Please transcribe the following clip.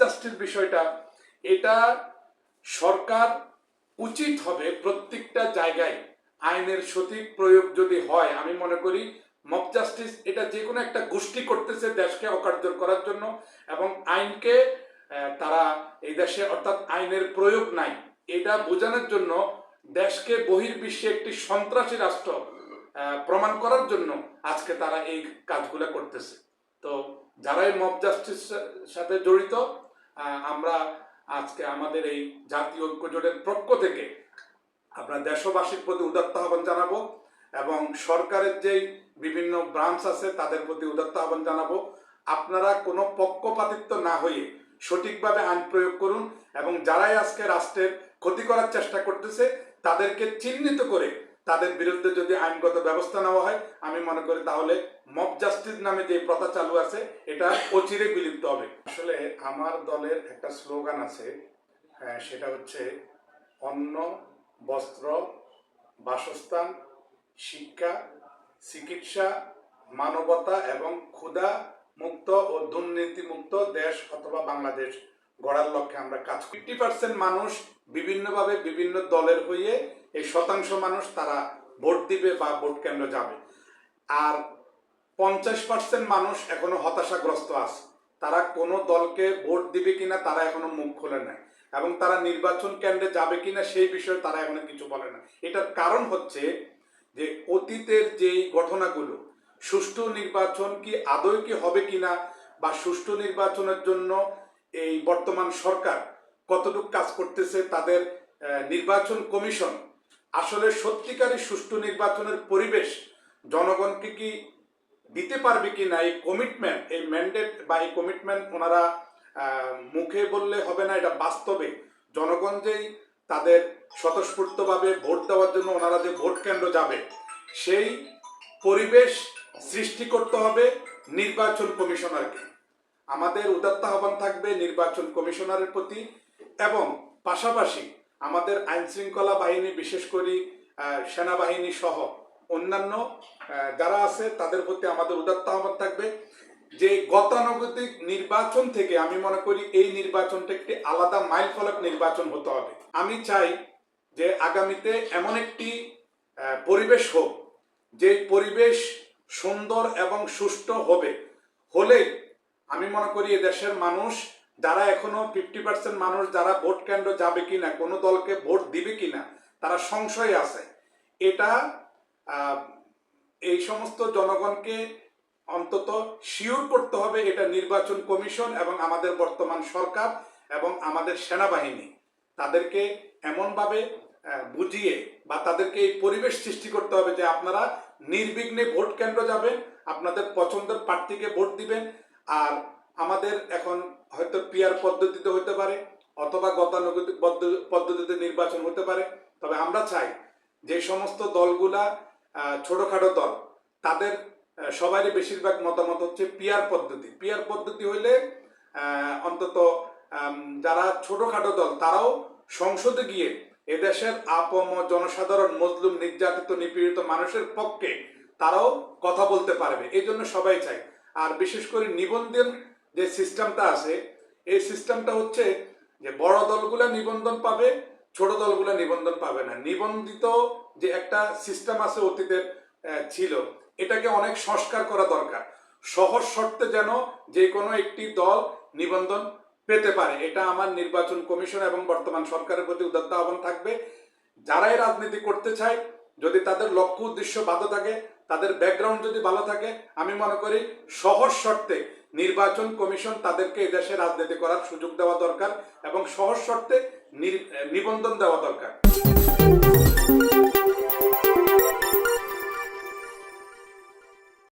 Justice বিষয়টা, এটা সরকার উচিত হবে প্রত্যেকটা জায়গায় আইনের সঠিক প্রয়োগ যদি হয়, আমি মনে করি মব জাস্টিস এটা যে কোনো একটা গোষ্ঠী করতেছে দেশকে অকার্যর করার জন্য এবং আইনকে তারা এই দেশে অর্থাৎ আইনের প্রয়োগ নাই। এটা বোঝানোর জন্য দেশকে বহির্বিশ্বে একটি সন্ত্রাসী রাষ্ট্র প্রমাণ করার জন্য আজকে তারা এই কাজগুলো করতেছে। তো যারাই মব জাস্টিস সাথে জড়িত আমরা আজকে আমাদের এই জাতীয় ঐক্য জোটের পক্ষ থেকে আমরা দেশবাসীর প্রতি উদাত্ত আহ্বান জানাব এবং সরকারের যেই বিভিন্ন ব্রাঞ্চ আছে তাদের প্রতি উদাত্ত আহ্বান জানাব। আপনারা কোনো পক্ষপাতিত্ব না হয়ে সঠিকভাবে আইন প্রয়োগ করুন এবং যারাই আজকে রাষ্ট্রের ক্ষতি করার চেষ্টা করতেছে, তাদেরকে চিহ্নিত করে তাদের বিরুদ্ধে যদি আইনগত ব্যবস্থা নেওয়া হয়, আমি মনে করি তাহলে মব জাস্টিস নামে যে প্রথা চালু আছে, এটা অচিরে বিলুপ্ত হবে। আসলে আমার দলের একটা স্লোগান আছে হ্যাঁ, সেটা হচ্ছে অন্ন বস্ত্র বাসস্থান শিক্ষা চিকিৎসা মানবতা এবং ক্ষুধা মুক্ত ও দুর্নীতি মুক্ত দেশ অথবা বাংলাদেশ গড়ার লক্ষ্যে আমরা কাজ ফিফটি পার্সেন্ট মানুষ বিভিন্নভাবে বিভিন্ন দলের হয়ে এই শতাংশ মানুষ তারা ভোট দিবে বা ভোট কেন্দ্র যাবে। আর পঞ্চাশ পার্সেন্ট মানুষ এখনও হতাশাগ্রস্ত আছে। তারা কোনো দলকে ভোট দিবে কিনা তারা এখনও মুখ খোলে নাই। এবং তারা নির্বাচন কেন্দ্রে যাবে কিনা সেই বিষয়ে তারা এখনও কিছু বলে না। এটার কারণ হচ্ছে যে অতীতের যেই ঘটনাগুলো, সুষ্ঠু নির্বাচন কি আদৌ কি হবে কিনা বা সুষ্ঠু নির্বাচনের জন্য এই বর্তমান সরকার কতটুকু কাজ করতেছে, তাদের নির্বাচন কমিশন আসলে সত্যিকারই সুষ্ঠু নির্বাচনের পরিবেশ জনগণকে কি দিতে পারবে কি না, এই কমিটমেন্ট এই ম্যান্ডেট বা এই কমিটমেন্ট ওনারা মুখে বললে হবে না, এটা বাস্তবে। জনগণ যেই তাদের স্বতঃস্ফূর্তভাবে ভোট দেওয়ার জন্য ওনারা যে ভোট কেন্দ্র যাবে, সেই পরিবেশ সৃষ্টি করতে হবে নির্বাচন কমিশনারকে। আমাদের উদাত্ত আহ্বান থাকবে নির্বাচন কমিশনারের প্রতি এবং পাশাপাশি আমাদের আইন শৃঙ্খলা বাহিনী, বিশেষ করে সেনাবাহিনী সহ অন্যান্য যারা আছে, তাদের প্রতি আমাদের উদাত্ত আহ্বান থাকবে যে গতানুগতিক নির্বাচন থেকে, আমি মনে করি এই নির্বাচনটা একটি আলাদা মাইল ফলক নির্বাচন হতে হবে। আমি চাই যে আগামীতে এমন একটি পরিবেশ হোক, যে পরিবেশ সুন্দর এবং সুষ্ঠু হবে। হলে আমি মনে করি দেশের মানুষ, যারা এখনও ফিফটি পার্সেন্ট মানুষ, যারা ভোট কেন্দ্র যাবে কিনা, কোনো দলকে ভোট দিবে কিনা, তারা সংশয়ে আছে। এটা এই সমস্ত জনগণকে অন্তত শিওর করতে হবে এটা নির্বাচন কমিশন এবং আমাদের বর্তমান সরকার এবং আমাদের সেনাবাহিনী। তাদেরকে এমনভাবে বুঝিয়ে বা তাদেরকে এই পরিবেশ সৃষ্টি করতে হবে যে আপনারা নির্বিঘ্নে ভোট কেন্দ্র যাবেন, আপনাদের পছন্দের প্রার্থীকে ভোট দিবেন আর আমাদের এখন হয়তো পিয়ার পদ্ধতিতে হতে পারে অথবা গতানুগতিক পদ্ধ- পদ্ধতিতে নির্বাচন হতে পারে। তবে আমরা চাই যে সমস্ত দলগুলা ছোটখাটো দল। তাদের সবারই বেশিরভাগ মতামত হচ্ছে পিয়ার পদ্ধতি। পিয়ার পদ্ধতি হইলে অন্তত যারা ছোটখাটো দল, তারাও সংসদে গিয়ে এদেশের আপম জনসাধারণ, মজলুম, নির্যাতিত, নিপীড়িত মানুষের পক্ষে তারাও কথা বলতে পারবে। এই জন্য সবাই চায়। আর বিশেষ করে নিবন্ধন যে সিস্টেমটা আছে, এই সিস্টেমটা হচ্ছে যে বড় দলগুলা নিবন্ধন পাবে ছোট দলগুলো নিবন্ধন পাবে না। নিবন্ধিত যে একটা সিস্টেম আছে অতীতের ছিল, এটাকে অনেক সংস্কার করা দরকার। সহজ শর্তে যেন যে কোনো একটি দল নিবন্ধন পেতে পারে। এটা আমার নির্বাচন কমিশন এবং বর্তমান সরকারের প্রতি উদাত্ত আহ্বান থাকবে। যারাই রাজনীতি করতে চায়, যদি তাদের লক্ষ্য উদ্দেশ্য ভালো থাকে, তাদের ব্যাকগ্রাউন্ড যদি ভালো থাকে, আমি মনে করি সহজ শর্তে নির্বাচন কমিশন তাদেরকে এদেশে রাজনীতি করার সুযোগ দেওয়া দরকার এবং সহজ শর্তে নিবন্ধন দেওয়া দরকার।